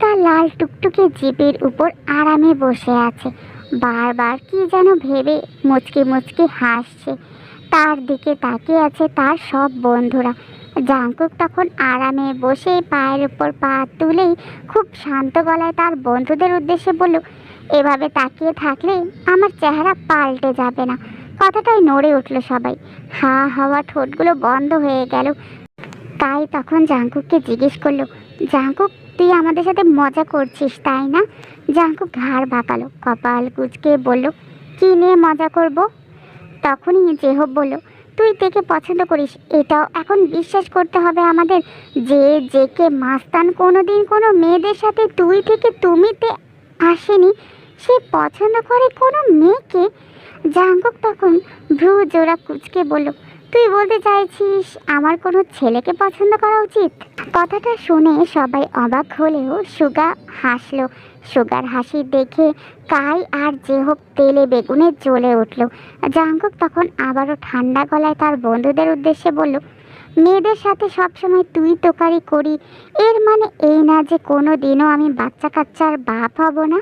তার লাল টুকটুকে জিপের উপর আরামে বসে আছে। বারবার কি যেন ভেবে মুচকি মুচকি হাসছে। তার দিকে তাকিয়ে আছে তার সব বন্ধুরা। জাঙ্কুক তখন আরামে বসে পায়ের উপর পা তুলেই খুব শান্ত গলায় তার বন্ধুদের উদ্দেশ্যে বলল, এভাবে তাকিয়ে থাকলে আমার চেহারা পাল্টে যাবে না। কথাটাই নড়ে উঠল সবাই। হা হাওয়া ঠোঁটগুলো বন্ধ হয়ে গেল। তাই তখন জাঙ্কুককে জিজ্ঞেস করল জাঙ্কুক তুই আমাদের সাথে মজা করছিস, তাই না? জাঙ্কুক ঘাড় বাঁকালো, কপাল কুচকে বলল, কি নিয়ে মজা করব? তখনই জেহব বলল, তুই তেকে পছন্দ করিস, এটাও এখন বিশ্বাস করতে হবে আমাদের যে জেকে মাস্তান কোনো দিন কোনো মেয়েদের সাথে তুই থেকে তুমিতে আসেনি, সে পছন্দ করে কোনো মেয়েকে? জাঙ্কুক তখন ভ্রু জোড়া কুচকে বলল তুই বলতে চাইছিস আমার কোনো ছেলেকে পছন্দ করা উচিত? কথাটা শুনে সবাই অবাক হলেও সুগা হাসলো। সুগার হাসি দেখে কাই আর যে হোক তেলে বেগুনে জ্বলে উঠল। জাঙ্কুক তখন আবারও ঠান্ডা গলায় তার বন্ধুদের উদ্দেশ্যে বলল, মেয়েদের সাথে সবসময় তুই তোকারি করি। এর মানে এই না যে কোনো দিনও আমি বাচ্চা কাচ্চার বাপ হব না?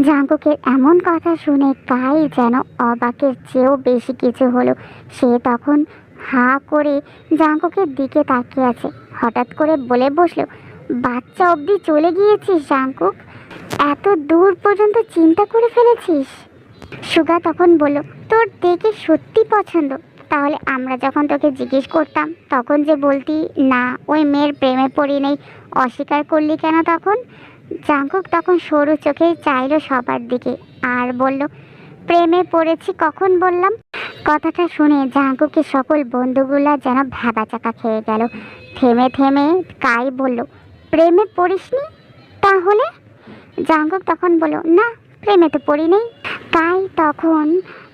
জাঙ্কুকের এমন কথা শুনে কাই যেন অবাকের চেয়েও বেশি কিছু হলো। সে তখন হা করে জাঙ্কুকের দিকে তাকিয়ে আছে। হঠাৎ করে বলে বসল, বাচ্চা অবধি চলে গিয়েছিস জাঙ্কুক? এত দূর পর্যন্ত চিন্তা করে ফেলেছিস? সুগা তখন বলল, তোর দেখে সত্যি পছন্দ। তাহলে আমরা যখন তোকে জিজ্ঞেস করতাম, তখন যে বলতি, না, ওই মেয়ের প্রেমে পড়ি নেই, অস্বীকার করলি কেন তখন? জাঙ্কুক তখন সরু চোখে চাইলো সবার দিকে আর বলল, প্রেমে পড়েছি কখন বললাম? কথাটা শুনে জাঙ্কুকের সকল বন্ধুগুলা যেন ভেবা চাকা খেয়ে গেল। থেমে থেমে কাই বলল, প্রেমে পড়িসনি? তাহলে? জাঙ্কুক তখন বলল, না, প্রেমে তো পড়ি নেই কাই তখন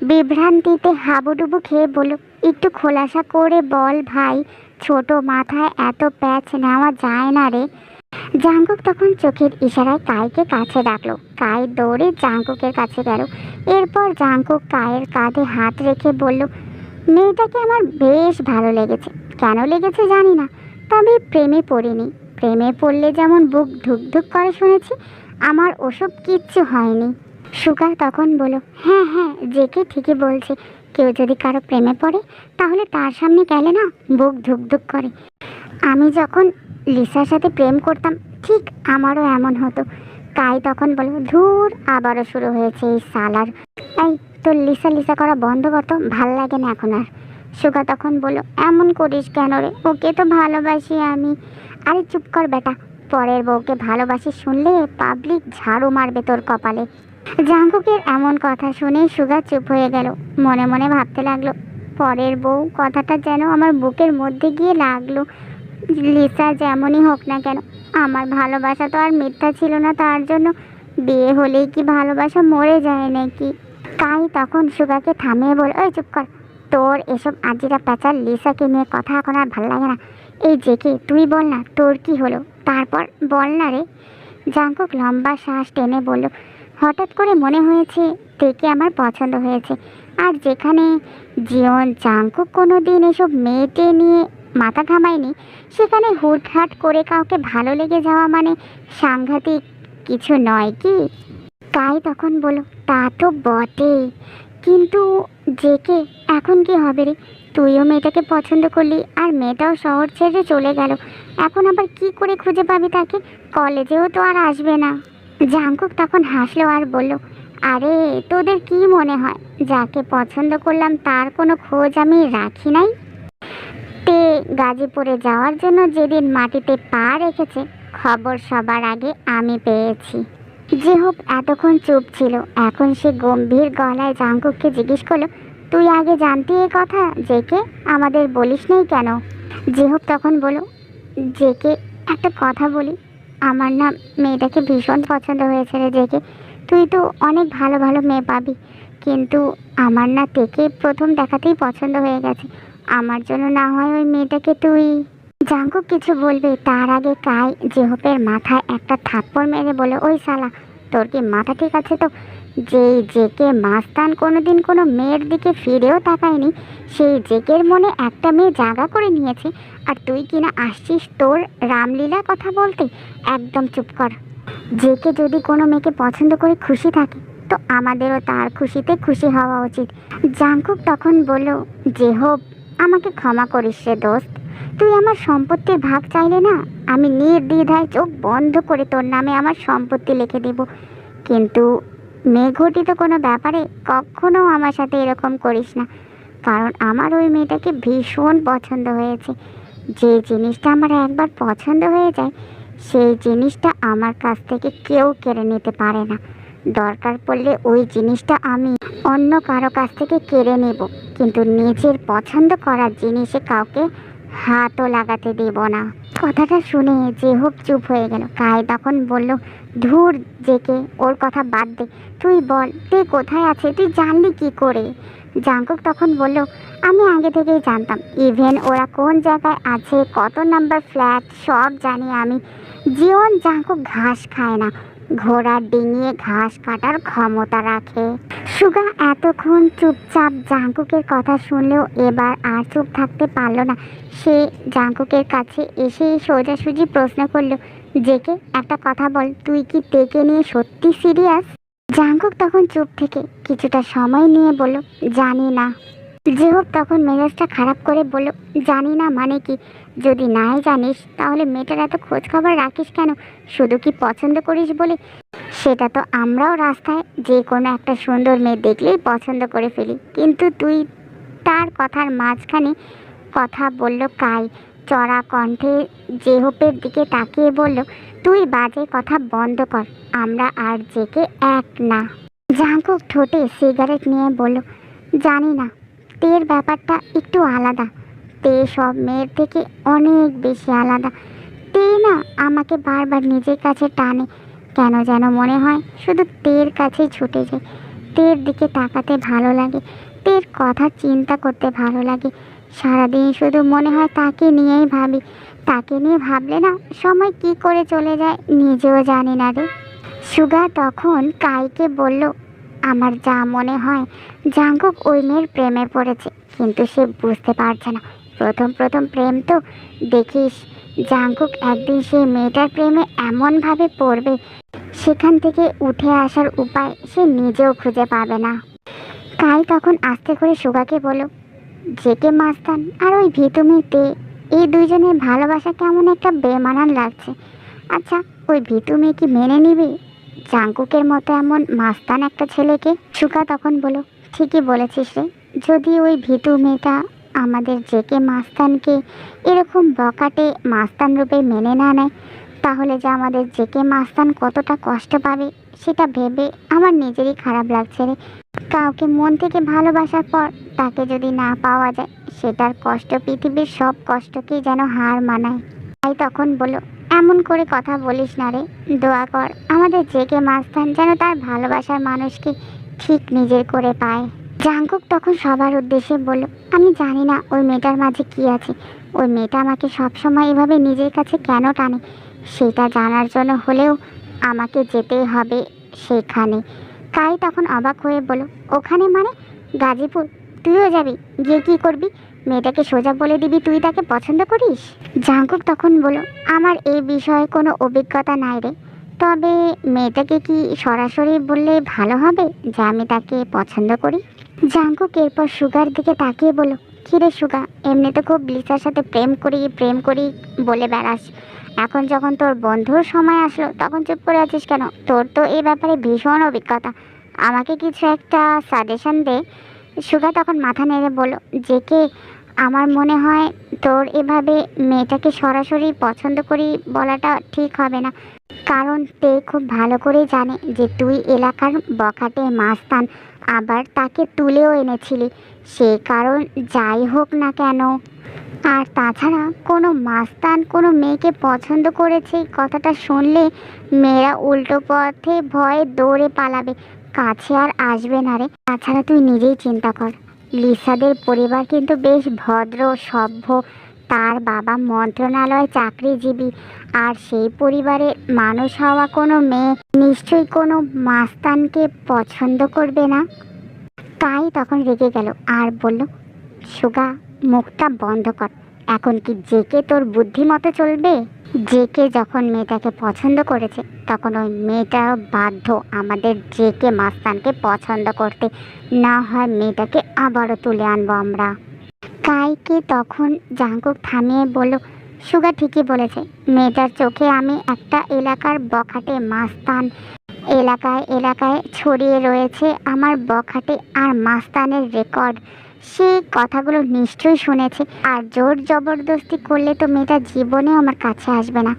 বিভ্রান্তিতে হাবুডুবু খেয়ে বলল, একটু খোলাসা করে বল ভাই, ছোট মাথায় এত প্যাচ নেওয়া যায় না রে। জাঙ্কুক তখন চোখের ইশারায় কাইকে কাছে ডাকলো। কাই দৌড়ে জাঙ্কুকের কাছে গেল। এরপর জাঙ্কুক কায়ের কাঁধে হাত রেখে বলল, মেয়েটাকে আমার বেশ ভালো লেগেছে। কেন লেগেছে জানি না, তবে প্রেমে পড়িনি। প্রেমে পড়লে যেমন বুক ধুক ধুক করে শুনেছি, আমার ওসব কিচ্ছু হয়নি। সুগা তখন বলল হ্যাঁ হ্যাঁ জেকে ঠিকই বলছে। কেউ যদি কারও প্রেমে পড়ে, তাহলে তার সামনে গেলে না বুক ধুক ধুক করে। আমি যখন লিসার সাথে প্রেম করতাম, ঠিক আমারও এমন হতো। কাই তখন বলল ধুর, আবারও শুরু হয়েছে এই সালার। এই, তোর লিসা লিসা করা বন্ধ করতো ভালো লাগে না এখন আর। সুগা তখন বলল, এমন করিস কেন রে? ওকে তো ভালোবাসি আমি। আরে চুপ কর বেটা, পরের বউকে ভালোবাসি শুনলে পাবলিক ঝাড়ু মারবে তোর কপালে। জাঙ্কুকের এমন কথা শুনে সুগা চুপ হয়ে গেল। মনে মনে ভাবতে লাগল, পরের বউ কথাটা যেন আমার বুকের মধ্যে গিয়ে লাগল। লিসা যেমনই হোক না কেন, আমার ভালোবাসা তো আর মিথ্যা ছিল না তার জন্য। বিয়ে হলেই কি ভালোবাসা মরে যায় নাকি? তাই তখন সুগাকে থামিয়ে বল, ওই চুপ কর। তোর এসব আজিরা প্যাচার লিসাকে নিয়ে কথা এখন আর ভালো লাগে না। এই জেকে তুই বল না, তোর কি হলো? তারপর বল না রে। জাঙ্কুক লম্বা শ্বাস টেনে বলল, হঠাৎ করে মনে হয়েছে তেকে আমার পছন্দ হয়েছে। আর যেখানে জীবন, জাঙ্কুক কোনো দিন এসব মেয়েটে নিয়ে মাথা ঘামায়নি। সেখানে হুটহাট করে কাউকে ভালো লেগে যাওয়া মানে সাংঘাতিক কিছু নয় কি? তাই তখন বলো তা তো বটেই কিন্তু জেকে, এখন কি হবে রে? তুইও মেয়েটাকে পছন্দ করলি আর মেয়েটাও শহর ছেড়ে চলে গেল। এখন আবার কি করে খুঁজে পাবি তাকে? কলেজেও তো আর আসবে না। জাঙ্কুক তখন হাসলো আর বলল, আরে, তোদের কি মনে হয়? যাকে পছন্দ করলাম তার কোনো খোঁজ আমি রাখি নাই? গাজীপুরে যাওয়ার জন্য যেদিন মাটিতে পা রেখেছে, খবর সবার আগে আমি পেয়েছি। যে হোক এতক্ষণ চুপ ছিল। এখন সে গম্ভীর গলায় জাঙ্কুককে জিজ্ঞেস করল, তুই আগে জানতি এ কথা? জেকে? আমাদের বলিস নেই কেন? হোক তখন বলো জেকে একটা কথা বলি। আমার না মেয়েটাকে ভীষণ পছন্দ হয়েছে রে জেকে। তুই তো অনেক ভালো ভালো মেয়ে পাবি। কিন্তু আমার না তেকে প্রথম দেখাতেই পছন্দ হয়ে গেছে। আমার জন্য না হয় ওই মেয়েটাকে তুই। জাঙ্কুক কিছু বলবে, তার আগে কাই জেহপের মাথায় একটা থাপ্পড় মেরে বলে, ওই শালা, তোর কি মাথা ঠিক আছে তো? যেই জেকে মাস্তান কোনোদিন কোনো মেয়ের দিকে ফিরেও তাকায়নি, সেই জেকের মনে একটা মেয়ে জাগা করে নিয়েছে। আর তুই কিনা আসছিস তোর রামলীলা কথা বলতে? একদম চুপ কর। জেকে যদি কোনো মেয়েকে পছন্দ করে খুশি থাকে, তো আমাদেরও তার খুশিতে খুশি হওয়া উচিত। জাঙ্কুক তখন বলল যে হোক আমাকে ক্ষমা করিস রে দোস্ত। তুই আমার সম্পত্তির ভাগ চাইলে না, আমি নির্দ্বিধায় চোখ বন্ধ করে তোর নামে আমার সম্পত্তি লিখে দেব। কিন্তু মেঘটিত কোনো ব্যাপারে কখনো আমার সাথে এরকম করিস না, কারণ আমার ওই মেয়েটাকে ভীষণ পছন্দ হয়েছে। যে জিনিসটা আমার একবার পছন্দ হয়ে যায়, সেই জিনিসটা আমার কাছ থেকে কেউ কেড়ে নিতে পারে না। দরকার পড়লে ওই জিনিসটা আমি অন্য কারও কাছ থেকে কেড়ে নেব। কিন্তু নিজের পছন্দ করার জিনিসে কাউকে হাতও লাগাতে দেব না। কথাটা শুনে যে হোক চুপ হয়ে গেল। কাই তখন বলল, ধুর জেকে, ওর কথা বাদ দে। তুই বল তুই কোথায় আছে? তুই জানলি কি করে? জাঙ্কুক তখন বলল, আমি আগে থেকেই জানতাম। ইভেন ওরা কোন জায়গায় আছে, কত নাম্বার ফ্ল্যাট, সব জানি আমি। জীবন জাঙ্কুক ঘাস খায় না। ঘোড়া ডিঙিয়ে ঘাস কাটার ক্ষমতা রাখে। সুগা এতক্ষণ চুপচাপ জাঙ্কুকের কথা শুনলেও এবার আর চুপ থাকতে পারল না। সে জাঙ্কুকের কাছে এসে সোজাসুজি প্রশ্ন করল, জেকে, একটা কথা বল, তুই কি তেকে নিয়ে সত্যি সিরিয়াস? জাঙ্কুক তখন চুপ থেকে কিছুটা সময় নিয়ে বলল, জানি না। জেহব তখন মেজাজটা খারাপ করে বলল, জানি না মানে কি? যদি নাই জানিস, তাহলে মেয়েটার এত খোঁজ খবর রাখিস কেন? শুধু কি পছন্দ করিস বলে? সেটা তো আমরাও রাস্তায় যে কোনো একটা সুন্দর মেয়ে দেখলেই পছন্দ করে ফেলি। কিন্তু তুই তার কথার মাঝখানে কথা বলল কাই চড়া কণ্ঠে জেহপের দিকে তাকিয়ে বলল, তুই বাজে কথা বন্ধ কর, আমরা আর জেকে এক না। জাঙ্কুক ঠোঁটে সিগারেট নিয়ে বলল, জানি না। তের ব্যাপারটা একটু আলাদা। তে সব মেয়ের থেকে অনেক বেশি আলাদা। তে না আমাকে বারবার নিজের কাছে টানে। কেন যেন মনে হয় শুধু তের কাছেই ছুটে যায়। তের দিকে তাকাতে ভালো লাগে। তের কথা চিন্তা করতে ভালো লাগে। সারাদিন শুধু মনে হয় তাকে নিয়েই ভাবি। তাকে নিয়ে ভাবলে না সময় কি করে চলে যায় নিজেও জানি না রে। সুগা তখন কাইকে বলল আমার যা মনে হয়, জাঙ্কুক ওই মেয়ের প্রেমে পড়েছে। কিন্তু সে বুঝতে পারছে না। প্রথম প্রথম প্রেম তো, দেখিস, জাঙ্কুক একদিন সেই মেয়েটার প্রেমে এমনভাবে পড়বে, সেখান থেকে উঠে আসার উপায় সে নিজেও খুঁজে পাবে না। কাই তখন আস্তে করে সুগাকে বলল জেকে মাস্তান আর ওই ভিতুমিতে এই দুইজনের ভালোবাসা কেমন একটা বেমানান লাগছে। আচ্ছা ওই ভিতু মেয়ে কি মেনে নিবে? জাঙ্কুকের মতো এমন মাস্তান একটা ছেলেকে সুকা তখন বলো ঠিকই বলেছিস রে। যদি ওই ভিতু মেয়েটা আমাদের জেকে মাস্তানকে এরকম বকাটে মাস্তান রূপে মেনে না নেয়, তাহলে যে আমাদের জেকে মাস্তান কতটা কষ্ট পাবে, সেটা ভেবে আমার নিজেরই খারাপ লাগছে রে। কাউকে মন থেকে ভালোবাসার পর তাকে যদি না পাওয়া যায়, সেটার কষ্ট পৃথিবীর সব কষ্টকেই যেন হার মানায়। তাই তখন বলো এমন করে কথা বলিস না রে। দোয়া কর, আমাদের জেগে মাস্তান যেন তার ভালোবাসার মানুষকে ঠিক নিজের করে পায়। জাঙ্কুক তখন সবার উদ্দেশ্যে বলল, আমি জানি না ওই মেয়েটার মাঝে কি আছে। ওই মেয়েটা আমাকে সবসময় এভাবে নিজের কাছে কেন টানে? সেটা জানার জন্য হলেও আমাকে যেতেই হবে সেখানে। কাই তখন অবাক হয়ে বলো ওখানে মানে? গাজীপুর? তুইও যাবি? গিয়ে কী করবি? মেয়েটাকে সোজা বলে দিবি তুই তাকে পছন্দ করিস? জাঙ্কুক তখন বলো আমার এই বিষয়ে কোনো অভিজ্ঞতা নাই রে। তবে মেয়েটাকে কি সরাসরি বললে ভালো হবে যে আমি তাকে পছন্দ করি? জাঙ্কুক এরপর সুগার দিকে তাকিয়ে বলো কিরে সুগা, এমনি তো খুব লিসার সাথে প্রেম করি প্রেম করি বলে বেড়াস। এখন যখন তোর বন্ধুর সময় আসলো, তখন চুপ করে আছিস কেন? তোর তো এই ব্যাপারে ভীষণ অভিজ্ঞতা। আমাকে কিছু একটা সাজেশন দে। সুগা তখন মাথা নেড়ে বলো যে কে আমার মনে হয় তোর এভাবে মেয়েটাকে সরাসরি পছন্দ করি বলাটা ঠিক হবে না। কারণ তে খুব ভালো করেই জানে যে তুই এলাকার বখাটে মাস্তান, আবার তাকে তুলেও এনেছিলি। সে কারণ যাই হোক না কেন। আর তাছাড়া কোনো মাস্তান কোনো মেয়েকে পছন্দ করেছে কথাটা শুনলে মেয়েরা উল্টো পথে ভয়ে দৌড়ে পালাবে, কাছে আর আসবে না রে। তাছাড়া তুই নিজেই চিন্তা কর। লিসাদের পরিবার কিন্তু বেশ ভদ্র, সভ্য। তার বাবা মন্ত্রণালয় চাকরিজীবী। আর সেই পরিবারের মানুষ হওয়া কোনো মেয়ে নিশ্চয়ই কোনো মাস্তানকে পছন্দ করবে না। তাই তখন রেগে গেল আর বলল, সুগা, মুখটা বন্ধ কর। এখন কি জেকে তোর বুদ্ধিমতো চলবে? জেকে যখন মেয়েটাকে পছন্দ করেছে, তখন ওই মেয়েটা বাধ্য আমাদের জেকে মাস্তানকে পছন্দ করতে। না হয় মেয়েটাকে আবারও তুলে আনব আমরা। কাইকে তখন জাঙ্কুক থামিয়ে বলল, সুগা ঠিকই বলেছে, মেয়েটার চোখে আমি একটা এলাকার বখাটে মাস্তান। এলাকায় এলাকায় ছড়িয়ে রয়েছে আমার বখাটে আর মাস্তানের রেকর্ড। সে কথাগুলো নিশ্চয়ই শুনেছে। আর জোর জবরদস্তি করলে তো মেয়েটা জীবনে আমার কাছে আসবে না।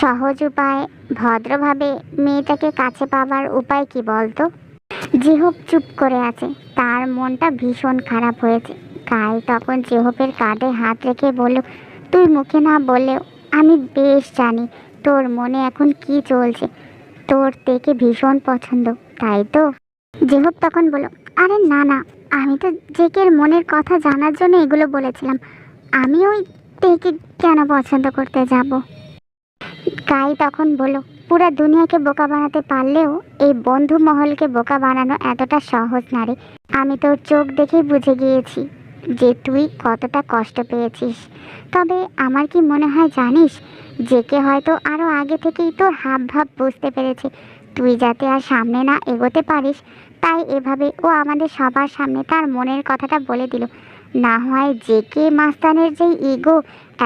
সহজ উপায়, ভদ্রভাবে মেয়েটাকে কাছে পাওয়ার উপায় কি বলতো? জিহুপ চুপ করে আছে। তার মনটা ভীষণ খারাপ হয়েছে। কাল তখন জেহপের কাঁধে হাত রেখে বলল, তুই মুখে না বললেও আমি বেশ জানি তোর মনে এখন কি চলছে। তোর থেকে ভীষণ পছন্দ, তাই তো? জেহব তখন বলল, আরে না না আমি তো জেকের মনের কথা জানার জন্য এগুলো বলেছিলাম। আমি ওই তেকে কেন পছন্দ করতে যাব? কাই তখন বলো পুরা দুনিয়াকে বোকা বানাতে পারলেও এই বন্ধু মহলকে বোকা বানানো এতটা সহজ না রে। আমি তোর চোখ দেখেই বুঝে গিয়েছি যে তুই কতটা কষ্ট পেয়েছিস। তবে আমার কি মনে হয় জানিস, জেকে হয়তো আরও আগে থেকেই তোর হাব ভাব বুঝতে পেরেছে তুই যাতে আর সামনে না এগোতে পারিস, তাই এভাবে ও আমাদের সবার সামনে তার মনের কথাটা বলে দিল। না হয় জেকে মাস্তানের যেই ইগো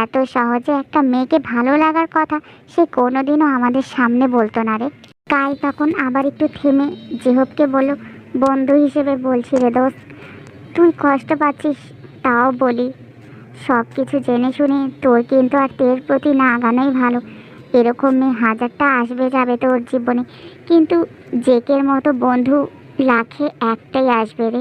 এত সহজে একটা মেয়েকে ভালো লাগার কথা সে কোনোদিনও আমাদের সামনে বলতো না রে। কাই তখন আবার একটু থেমে জেহবকে বলল, বন্ধু হিসেবে বলছি রে দোস্ত, তুই কষ্ট পাচ্ছিস তাও বলি। সব কিছু জেনে শুনে তোর কিন্তু আর তের প্রতি না আগানোই ভালো। এরকম মেয়ে হাজারটা আসবে যাবে তোর জীবনে। কিন্তু জেকের মতো বন্ধু লাখে একটাই আসবে রে।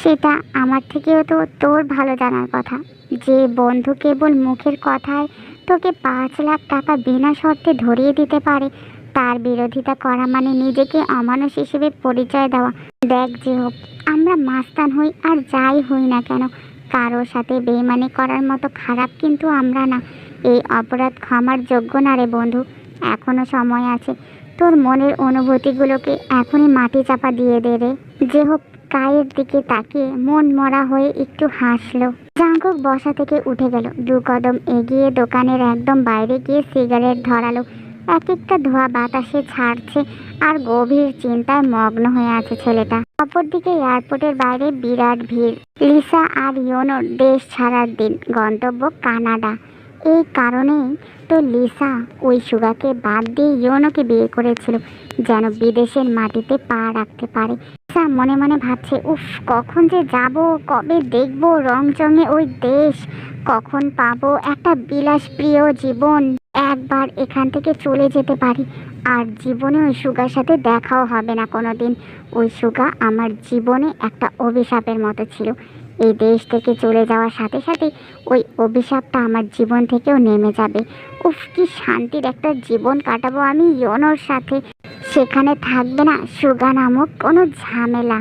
সেটা আমার থেকেও তো তোর ভালো জানার কথা। যে বন্ধু কেবল মুখের কথায় তোকে পাঁচ লাখ টাকা বিনা শর্তে ধরিয়ে দিতে পারে, তার বিরোধিতা করা মানে নিজেকে অমানুষ হিসেবে পরিচয় দেওয়া। দেখ যে হোক আমরা মাস্তান হই আর যাই হই না কেন, কারোর সাথে বেইমানি করার মতো খারাপ কিন্তু আমরা না। এই অপরাধ ক্ষমার যোগ্য না রে বন্ধু। এখনও সময় আছে। তোর মনের অনুভূতিগুলোকে এখনই মাটি চাপা দিয়ে দে রে। যে হোক কায়ের দিকে তাকিয়ে মন মরা হয়ে একটু হাসলো। জাঙ্কুক বসা থেকে উঠে গেল। দু কদম এগিয়ে দোকানের একদম বাইরে গিয়ে সিগারেট ধরালো। এক একটা ধোয়া বাতাসে ছাড়ছে আর গভীর চিন্তায় মগ্ন হয়ে আছে ছেলেটা। অপরদিকে এয়ারপোর্টের বাইরে বিরাট ভিড়। লিসা আর ইয়োনোর দেশ ছাড়ার দিন। গন্তব্য কানাডা। এই কারণেই তো লিসা ওই সুগাকে বাদ দিয়ে ইয়োনোকে বিয়ে করেছিল, যেন বিদেশের মাটিতে পা রাখতে পারে। লিসা মনে মনে ভাবছে, উফ, কখন যে যাব, কবে দেখব রং চঙে ওই দেশ, কখন পাবো একটা বিলাসপ্রিয় জীবন, একবার এখান থেকে চলে যেতে পারি, আর জীবনে ওই সুগার সাথে দেখাও হবে না কোনো দিন ওই সুগা আমার জীবনে একটা অভিশাপের মতো ছিল। এই দেশ থেকে চলে যাওয়ার সাথে সাথে ওই অভিশাপটা আমার জীবন থেকেও নেমে যাবে। উফ, কি শান্তির একটা জীবন কাটাবো আমি ইয়নোর সাথে। সেখানে থাকবে না সুগা নামক কোনো ঝামেলা।